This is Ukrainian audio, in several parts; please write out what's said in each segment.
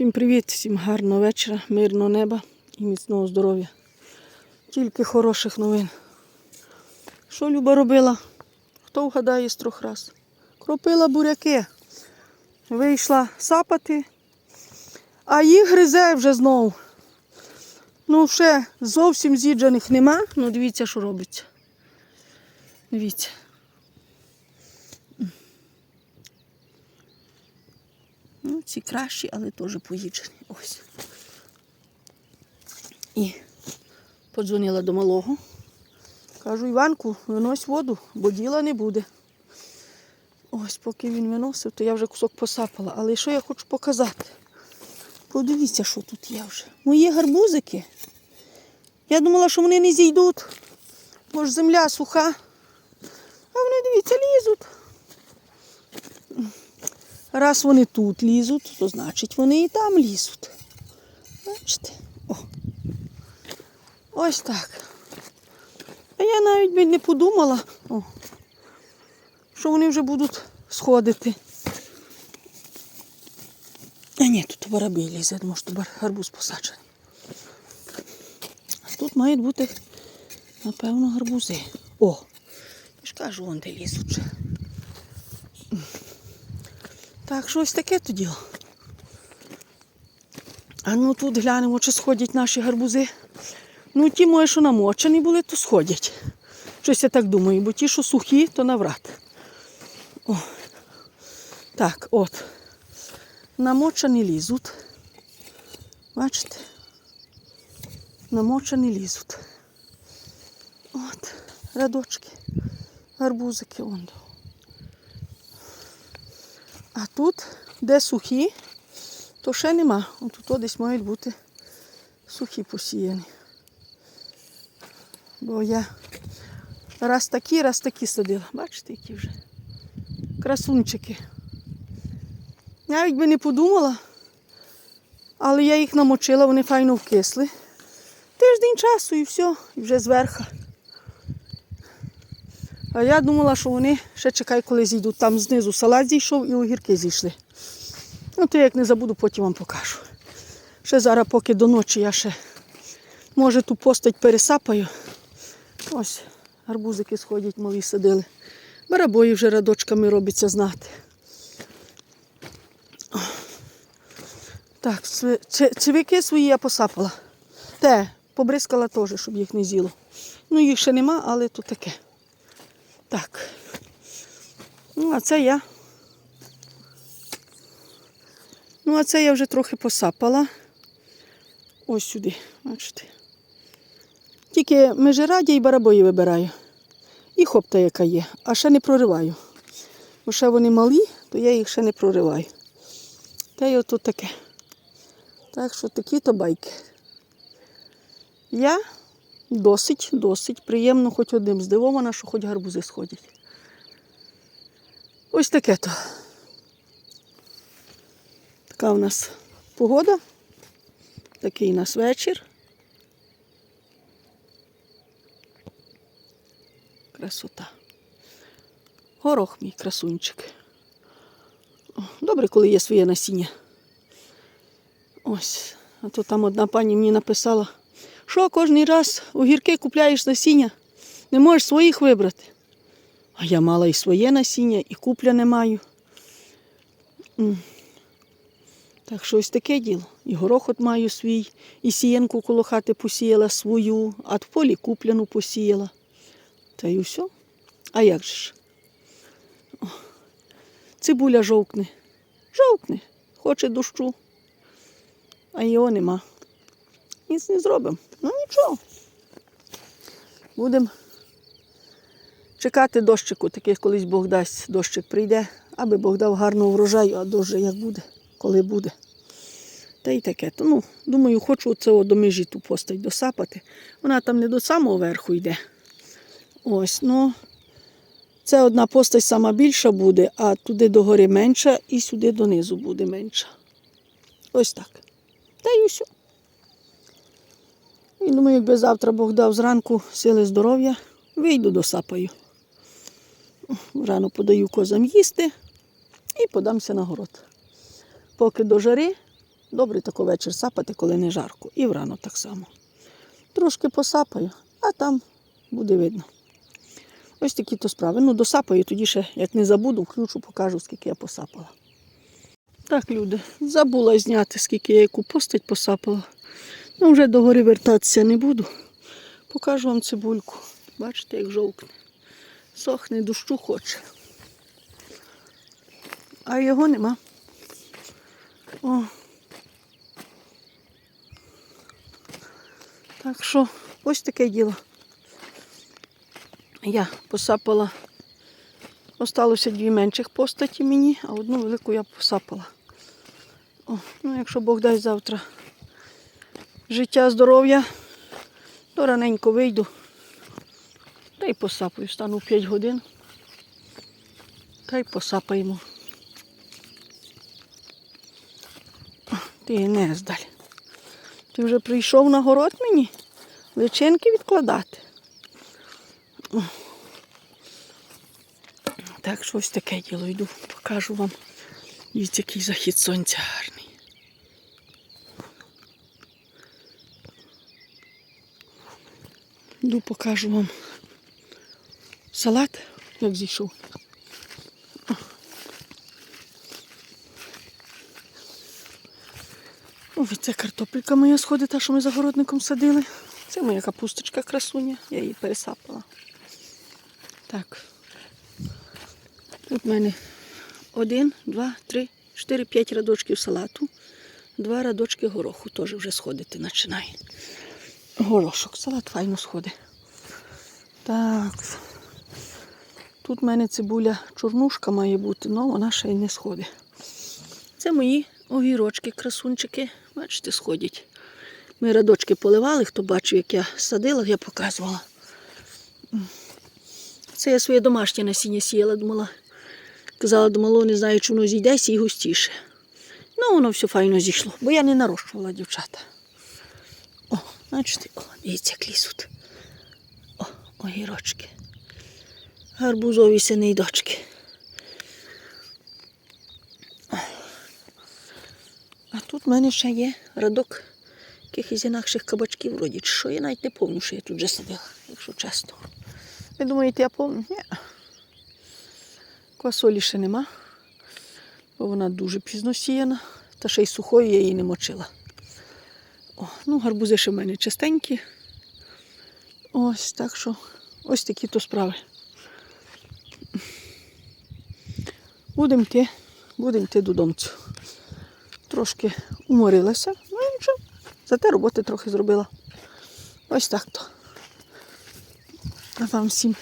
Всім привіт, всім гарного вечора, мирного неба і міцного здоров'я. Тільки хороших новин. Що Люба робила? Хто вгадає з трьох раз? Кропила буряки. Вийшла сапати, а їх гризе вже знову. Ну, ще зовсім з'їджених нема. Ну, дивіться, що робиться. Дивіться. Ну, ці кращі, але теж поїджені. Ось. І подзвонила до малого. Кажу, Іванку, винось воду, бо діла не буде. Ось, поки він виносив, то я вже кусок посапала. Але що я хочу показати? Подивіться, що тут є вже. Мої гарбузики. Я думала, що вони не зійдуть. Бо ж земля суха. А вони, дивіться, лізуть. Раз вони тут лізуть, то значить вони і там лізуть. Бачите? О. Ось так. А я навіть би не подумала, о, що вони вже будуть сходити. А ні, тут воробей лізе, думаю, що гарбуз посаджений. А тут мають бути, напевно, гарбузи. О! Я ж кажу, вон де лізуть. Так, що ось таке то діло. А ну тут глянемо, чи сходять наші гарбузи. Ну, ті мої, що намочені були, то сходять. Щось я так думаю, бо ті, що сухі, то навряд. О. Так, от. Намочені лізуть. Бачите? Намочені лізуть. От, рядочки, гарбузики вон. А тут, де сухі, то ще нема. От тут десь мають бути сухі посіяні. Бо я раз такі, раз такі садила. Бачите, які вже красунчики. Навіть би не подумала, але я їх намочила, вони файно вкисли. Тиждень часу і все, і вже зверху. А я думала, що вони ще чекай, коли зійдуть. Там знизу салат зійшов і огірки зійшли. Ну, то я як не забуду, потім вам покажу. Ще зараз, поки до ночі я ще, може, ту постать пересапаю. Ось гарбузики сходять, малі садили. Барабої вже радочками робиться знати. Так, цвіки свої я посапала. Те, побризкала теж, щоб їх не з'їло. Ну, їх ще нема, але то таке. Так. Ну, а це я. Ну, а це я вже трохи посапала. Ось сюди, бачите. Тільки межираді і барабої вибираю. І хопта, яка є, а ще не прориваю. Бо ще вони малі, то я їх ще не прориваю. Та й отут таке. Так що такі то байки. Я досить, досить приємно, хоч одним здивована, що хоч гарбузи сходять. Ось таке то. Така у нас погода. Такий у нас вечір. Красота. Горох мій красунчик. Добре, коли є своє насіння. Ось. А то там одна пані мені написала, що кожен раз огірки купляєш насіння, не можеш своїх вибрати. А я мала і своє насіння, і купляне маю. Так що ось таке діло. І горох от маю свій, і сіянку коло хати посіяла свою, а в полі купляну посіяла. Та й усе. А як же ж? О, Цибуля жовкне. Жовкне. Хоче дощу. А його нема. Ніц не зробимо. Ну нічого. Будемо чекати дощику, таке колись Бог дасть, дощик прийде, аби Бог дав гарного врожаю, а дощ як буде, коли буде. Та й таке. То, ну, думаю, хочу оце до межі ту постать досапати. Вона там не до самого верху йде. Ось, ну. Це одна постать сама більша буде, а туди догори менша і сюди донизу буде менша. Ось так. Та й усе. І думаю, якби завтра Бог дав зранку сили здоров'я, вийду досапаю. Рано подаю козам їсти і подамся на город. Поки до жари Добре тако вечір сапати, коли не жарко. І врано так само. Трошки посапаю, а там буде видно. Ось такі то справи. Ну, досапаю, тоді ще, як не забуду, включу, покажу, скільки я посапала. Так, люди, забула зняти, скільки я яку постать посапала. Ну, вже до гори вертатися не буду. Покажу вам цибульку. Бачите, як жовкне. Сохне, дощу хоче. А його нема. О. Так що ось таке діло. Я посапала. Осталося дві менших постаті мені, а одну велику я посапала. О, ну, якщо Бог дасть завтра життя, здоров'я, то раненько вийду. Та й посапаю. Стану в 5 годин. Та й посапаємо. Ти не здаль. Ти вже прийшов на город мені личинки відкладати. Так, що ось таке діло йду, покажу вам. Дивіться, який захід сонця гарний. Йду покажу вам салат, як зійшов. Ось це картопелька моя сходить, та, що ми за городником садили. Це моя капусточка красуня, я її пересапала. Так. Тут в мене один, два, три, чотири, п'ять радочків салату, два радочки гороху теж вже сходити починає. Горошок, салат файно сходить. Так. Тут в мене цибуля чорнушка має бути, але вона ще й не сходить. Це мої огірочки, красунчики, бачите, сходять. Ми радочки поливали, хто бачив, як я садила, я показувала. Це я своє домашнє насіння сіяла, думала. Казала, думала, не знаю, чи воно зійде, сій густіше. Ну, воно все файно зійшло, бо я не нарощувала дівчата. О, бачите, о, дивіться, як лізуть. О, огірочки. Гарбузові сини дочки. А тут в мене ще є радок якихось інакших кабачків вроді. Що я навіть не пам'ятаю, що я тут вже садила, якщо чесно. Ви думаєте, я пам'ятаю? Ні. Квасолі ще нема, бо вона дуже пізно сіяна, та ще й сухою я її не мочила. О, ну, гарбузи ще в мене чистенькі. Ось так що ось такі то справи. Будемо йти, будемо йти додому. Трошки уморилася, ну нічого. Зате роботи трохи зробила. Ось так то. А вам всім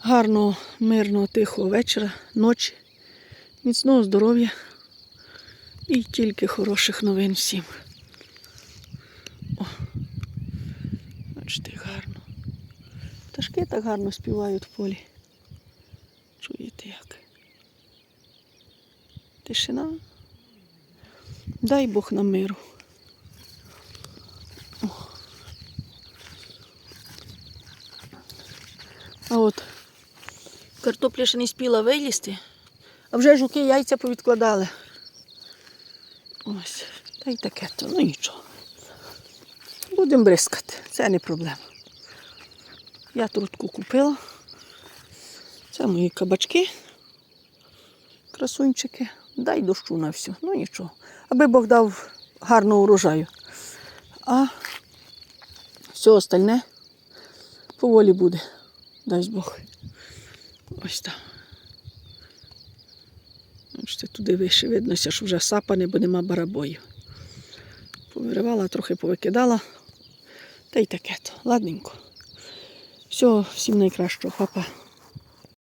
гарного, мирного, тихого вечора, ночі, міцного здоров'я і тільки хороших новин всім. О, бачите, як гарно. Пташки так гарно співають в полі. Чуєте як? Тишина. Дай Бог нам миру. А от картопля ще не спіла вилізти, а вже жуки яйця повідкладали. Ось, та й таке то, ну нічого. Будемо бризкати, це не проблема. Я трутку купила. Це мої кабачки, красунчики. Дай дощу на всю. Ну нічого. Аби Бог дав гарного урожаю. А все остальне поволі буде. Дасть Бог. Ось так. Бачите, туди вище виднося, що вже сапане, бо нема барабою. Повиривала, трохи повикидала. Та й таке то. Ладненько. Всього, всім найкращого, папа.